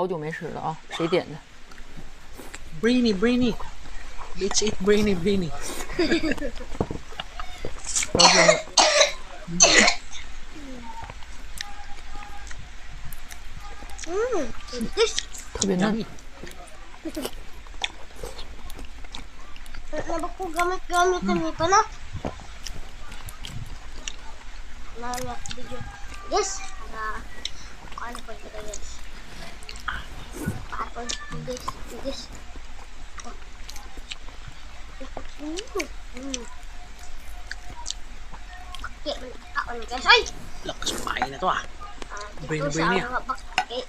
好久没吃了啊，谁点的？Brini Brini，Bitch eat Brini Brini。哈哈哈嗯，特别嫩。那不酷哥们，哥们怎么办呢？来来，这就，yes，啊，快点快点快点。Po ito, guys? Paano guys? Ay! Lakas kumain na to ah. Brain, brain niya.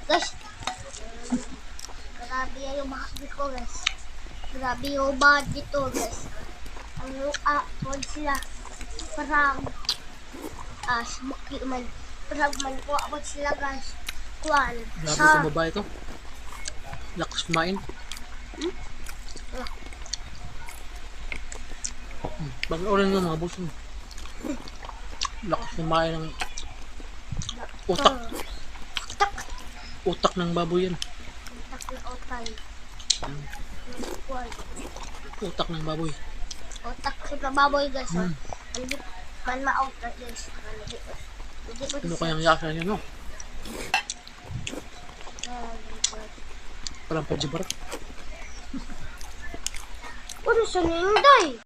guys. Grabe yung bakit ko, guys. Grabe yung bad dito, guys. Ano, ah, huwag sila. Parang, ah, sumuki man. Parang man ko, abot sila, guys. Kuan, Grabe sa, sa babae to. Lakas kumain. Hmm. Pag-oran ng mga boss mo. Lakas kumain ng utak. tak, Utak ng baboy yan. tak na otay. Hmm. Utak ng baboy. otak sa baboy, guys. Hmm. Hindi, man ma-out guys. Ano kayang yasa niya no? Parang pajibar. Ano sa ninday?